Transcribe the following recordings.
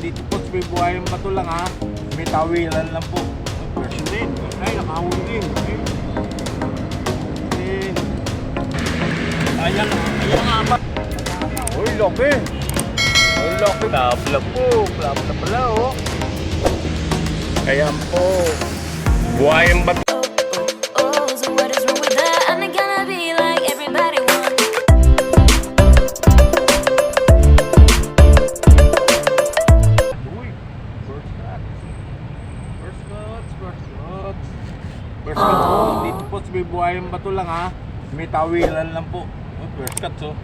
Dito po sa may buhayang bato lang ha. May tawilan lang po. Version din. Ay, nakahuli din. Din. Ayan, ayan nga ba? Uy, laki. Uy, laki. Labla po. Labla pala, oh. Ayan po. Buhayang bato. Buhayang bato lang ha. May tawilan lang po. Oh, first cuts oh.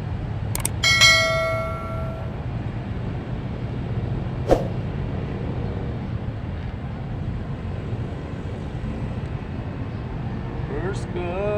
First cut.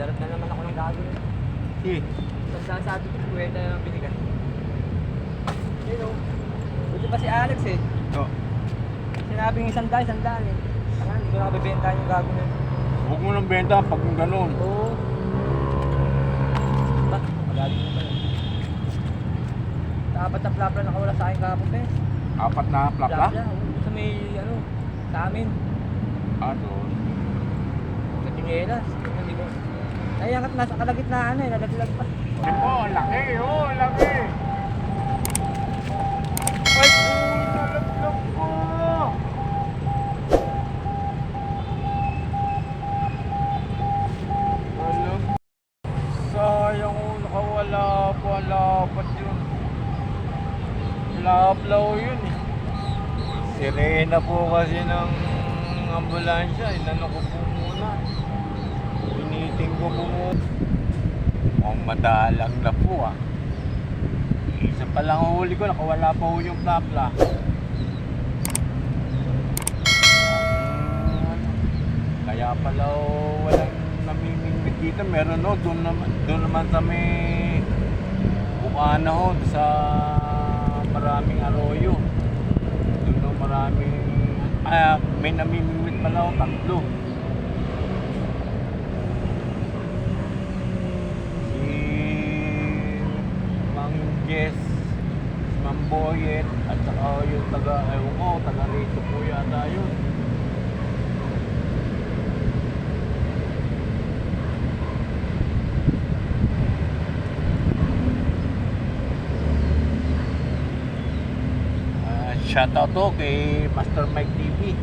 Ano na, naman ako ng gago. Eh, Nagsasabi ko, kwenta na ng binigan. Yun o. Buti pa si Alex eh. oh. Sinabing isang daan, isang daan eh. Saka hindi ko nakabibenta yung gago na. Huwag mo nang benta pag ganun. Oo. Ba't? Magaling mo pala. Dapat na plapla nakawala sa akin kahapon, bes. Apat na plapla? oo. Sa may, ano, sa amin. Ah, doon. Sa Tingelas. Hindi ko. Kaya kat nasa kalagitnaan eh, nalaglag pa. Po, ang laki. Oh, laki. Ay nalaglag po. Wala. Sayang oh, nakawala po. Lapat yun. Yun eh. Sirena po kasi ng ambulansya. Inano ko po muna. Piniting ko po muna. Mukhang madalang na po ah. Isa pa lang huli ko, nakawala pa ho yung plapla. Kaya pala oh, walang namimingwit dito. Meron no, doon naman, doon naman sa may Bukana ho, sa maraming arroyo. Doon no, maraming, ah, may namimingwit pala ho, tatlo. si Mang Jess, Mang Boyet, at saka yung taga, ewan ko, taga rito po yata yun. Ah, shoutout to kay Master Mike TV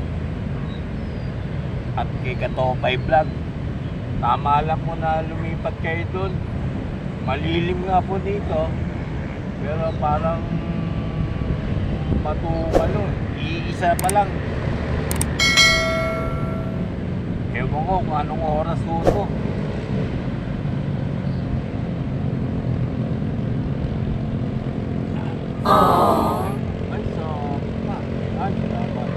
at kay Katopay Vlog. Tama lang po na lumipat kayo dun. Malilim nga po dito. Pero parang matungalo. Iisa pa lang. Ewan ko kung anong oras po ito. Ay, sama. Ay, salamat.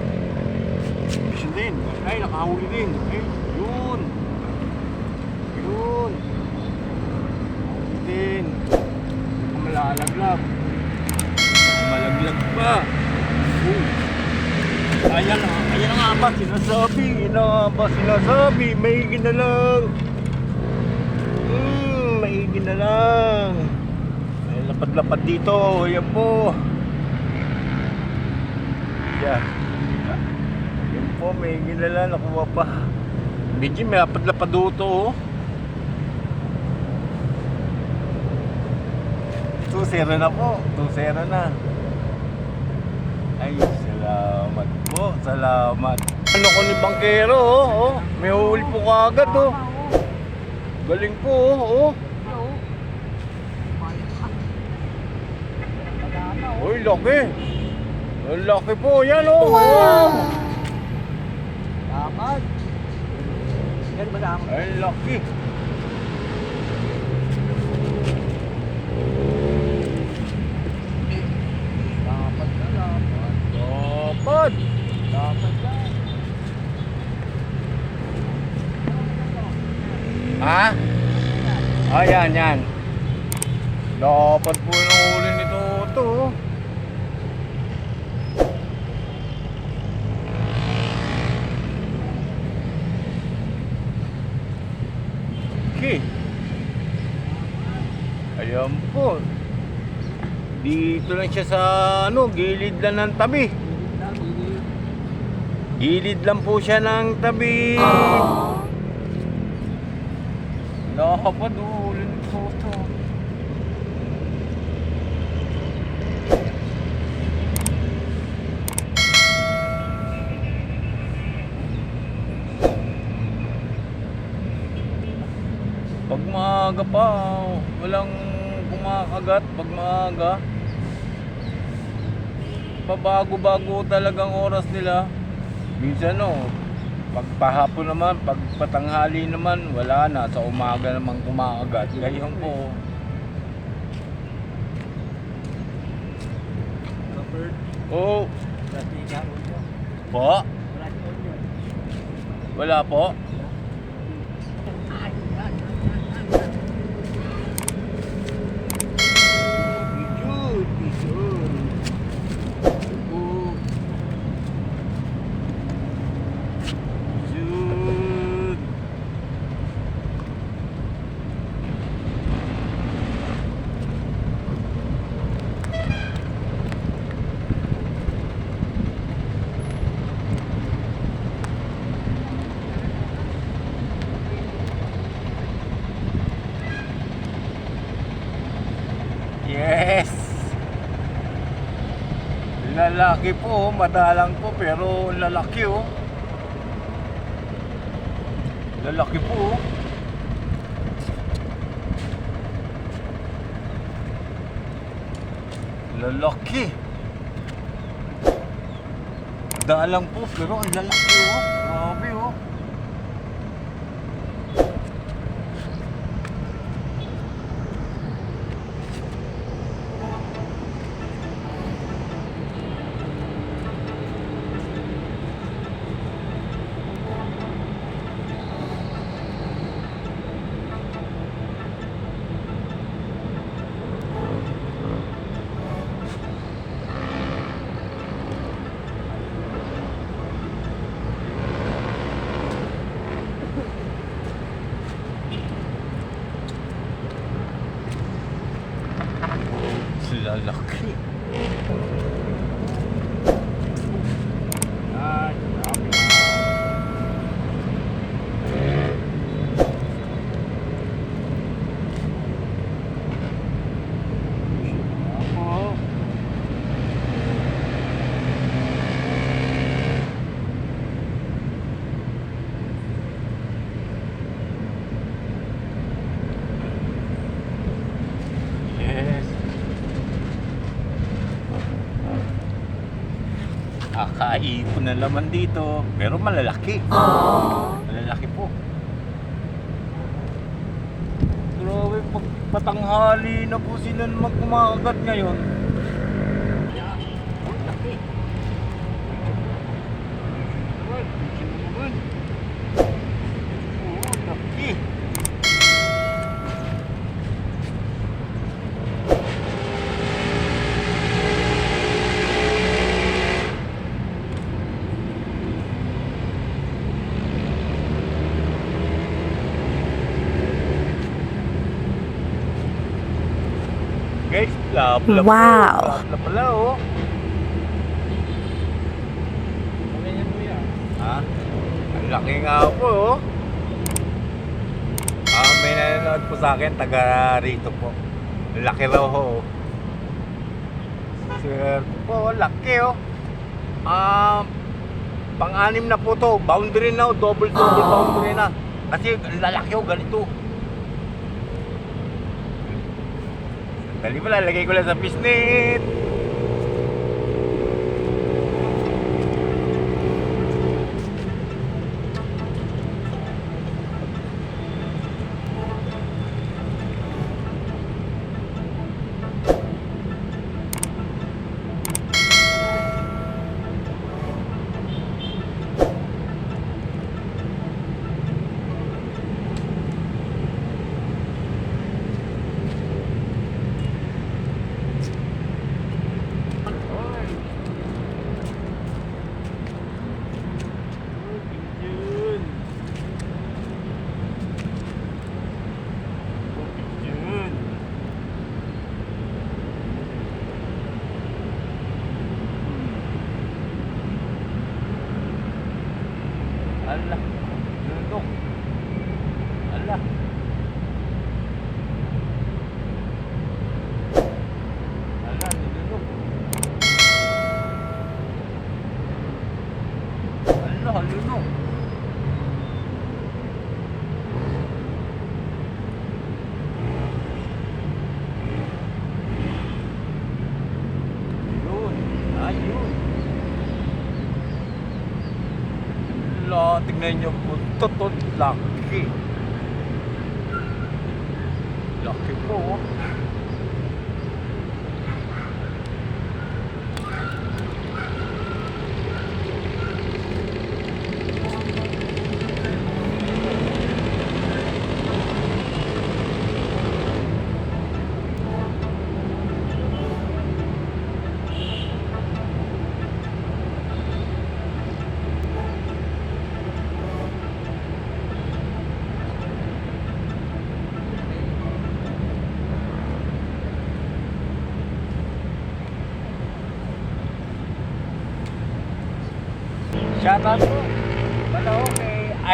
Mission din. Ay, nakahuli din. Ay, yun. Yun. Nakahuli din. Malalaglag. Malaglag pa. Ayan na, ayan nga ba sinasabi, na ba sinasabi, maigi na lang. Hmm, maigi na lang. May lapad-lapad dito, yan po. Yan. Yan po, maigi na lang, nakuha pa. Medyo may lapad-lapad dito, oh. 2-0 na po, 2-0 na. Ay, salamat po. Salamat. Ano ko ni Bangkero, oh, oh. May huli po kagad, oh. Galing po, oh, oh. Uy, laki. Ang laki po, yan, oh. Wow. Dapat. Ba dapat? Ay, laki. Dapat na, dapat. Dapat. Dapat yan. Ha? Ah, yan, yan. Dapat po yung huli nito ito. oh. Okay. Ayan po. Dito lang siya sa ano, gilid lang ng tabi. Gilid lang po siya ng tabi. Dapat ulin po ito. Pag maaga pa, walang kumakagat pag maaga. Pabago-bago talagang oras nila. Minsan no, pag pahapon naman, pag patanghali naman, wala na. Sa umaga naman kumakagat. Ngayon po, oh, ulo. po, wala po. Bijud, bijud. Oh. Bijud. Yes! Lalaki po, oh. madalang po, pero lalaki oh. Lalaki po oh. Lalaki. Dalang po, pero lalaki oh. Lalaki. Ay, grabe. Ako. Yes. Kakaipon na naman dito, pero malalaki. Malalaki po. Grabe, pag patanghali na po sila magkumakagat ngayon. Ang laki. Well, bikin naman. Oo, laki. Guys, lap lap Wow. Pala oh. Yan. Ha? Ang laki nga po oh. Ah, may nanonood po sa akin, taga rito po. Laki raw ho. Sir po, laki oh. Ah, pang-anim na po to. Boundary na oh, double double boundary na. Kasi lalaki oh, ganito. Dali pala, lagay ko lang sa pisnit.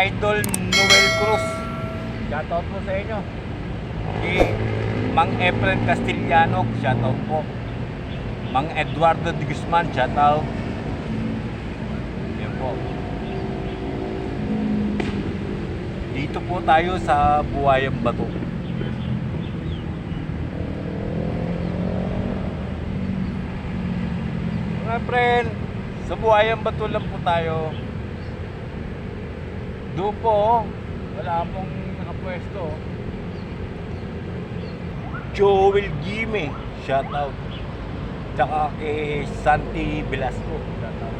Idol Noel Cruz. Shoutout po sa inyo. Kay Mang Efren Castillano, shoutout po. Mang Eduardo de Guzman, shoutout. Yan po. Dito po tayo sa Buwayang Bato. Mga friend, sa Buhayang Bato lang po tayo. Doon po, oh. wala pong nakapwesto. oh. Joel Gime, shout out. Tsaka kay Santi Velasco, shout out.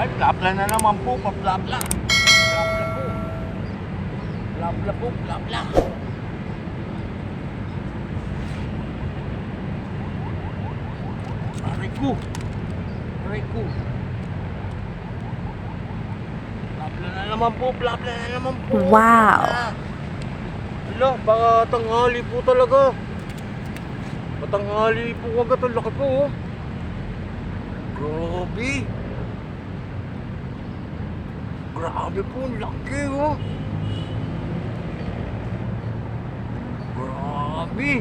Ay, plapla na naman po, paplapla. Plapla po. Plapla po, plapla. Aray ko. Aray ko. Plapla na naman po, plapla na naman po. Wow. Hala, baka tanghali po talaga. Matanghali po agad ang laki po. Oh. Grabe. Grabe po, ang laki oh. Grabe.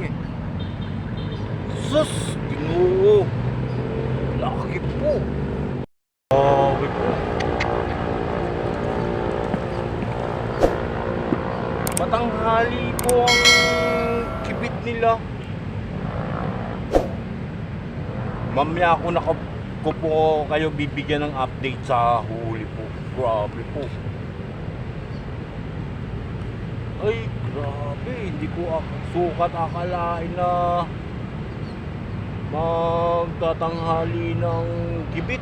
Sus, ginoo. Laki po. Grabe po. Matanghali po ang nila. Mamaya ako naka ko po kayo bibigyan ng update sa huli po. Grabe po. Ay, grabe. Hindi ko sukat akalain na magtatanghali ng gibit.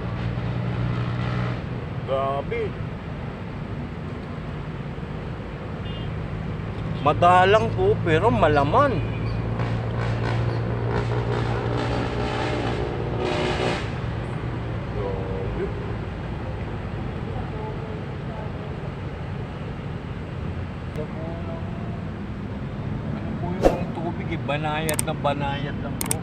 Grabe. Madalang po pero malaman. Grabe. Ito po lang. Ano po yung tubig eh, banayad na banayad lang po.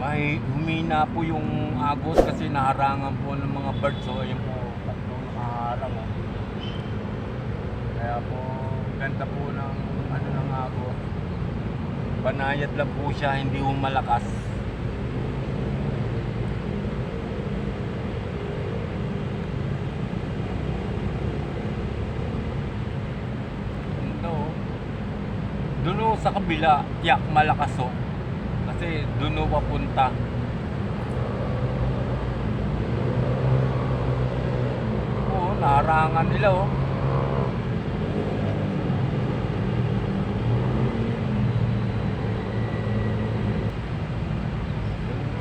May humina po yung agos kasi naharangan po ng mga birds. So, ayun po, tatlo nakaharang. Oh. Kaya po, ganda po ng ano ng agos. Banayad lang po siya, hindi po malakas. Ito, doon ho sa kabila, tiyak malakas oh. Kasi doon papunta. Oo, naharangan nila oh.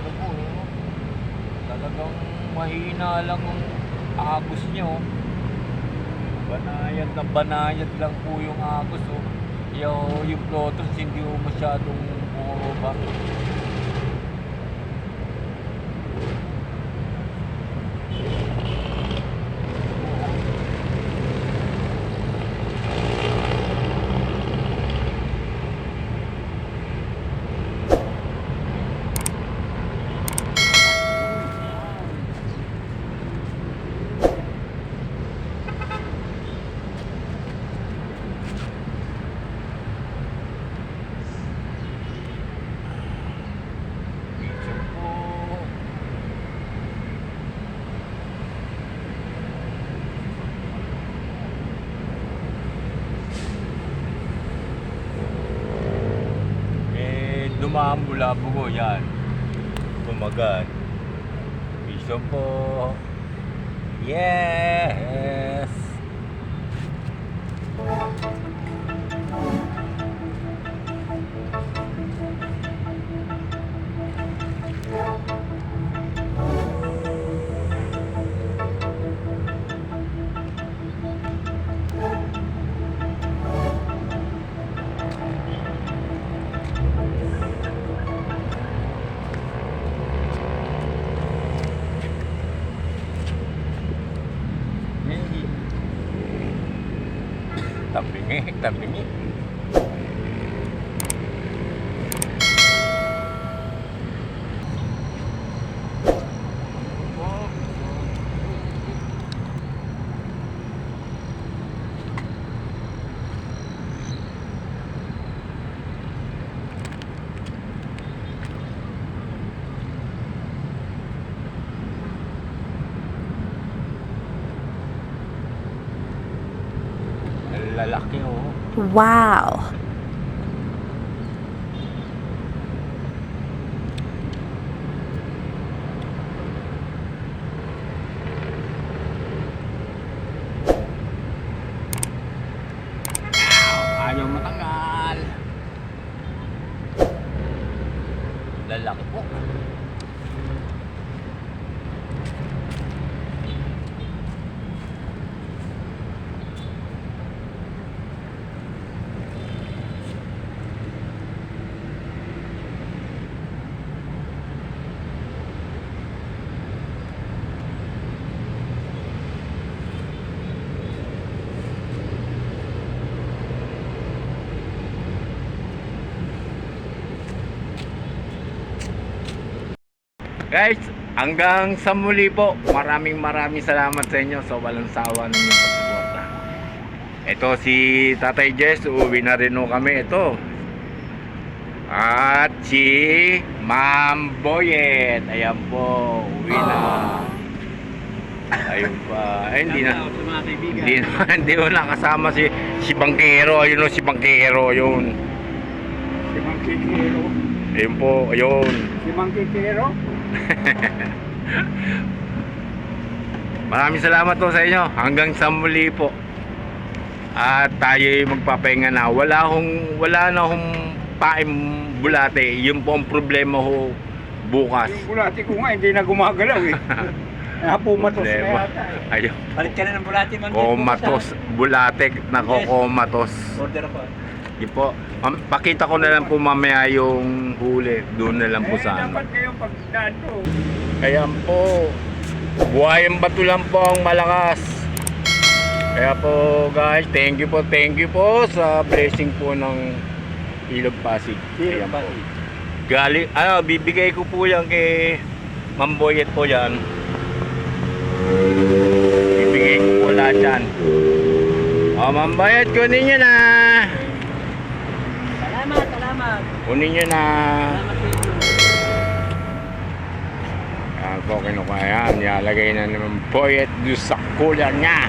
Oh. Talagang mahina lang ang agos niyo. Banayad na banayad lang po yung agos oh. Yung, yung plotos hindi mo masyadong bumababa. Dumaan Bulabugo, yan. Tumagan. Piso po. Yes! แต่ Lalaki oh. Wow. Ayaw matagal. Lalaki po. Guys, hanggang sa muli po. Maraming maraming salamat sa inyo sa walang sawa ng inyong pagsuporta. Ito si Tatay Jess, uuwi na rin kami. Ito. At si Ma'am Boyet. Ayan po, uwi na. Ayun pa. Ay, hindi na. Hindi na, hindi ko nakasama si si Bangkero. Ayun o, si Bangkero. Yun. Si Mang Kikero. Ayun po, ayun. Si Mang Kikero. Maraming salamat po sa inyo. Hanggang sa muli po. At tayo magpapahinga na. Wala hong wala na hong paim bulate. Yun po ang problema ho bukas. Yung bulati ko nga, hindi na gumagalaw eh. Napumatos na yata eh. Ayun. Balik ka na ng bulati, Mang Komatos. Bulate. Nakokomatos. Order ako. Yun po. Mam- Pakita ko na lang po mamaya yung huli. Doon na lang po eh, sa ano. dapat kayong pagdaan to. Kaya po, buhayang bato lang po ang malakas. Kaya po guys, thank you po, thank you po sa blessing po ng Ilog Pasig. Ayan po. Gali, ano, bibigay ko po yan kay Ma'am Boyet po yan. Bibigay ko po lahat yan. O, Ma'am Boyet, kunin nyo na. Kunin nyo na. Yan po, kinukuha yan. Nilalagay na naman Boyet doon sa cooler niya.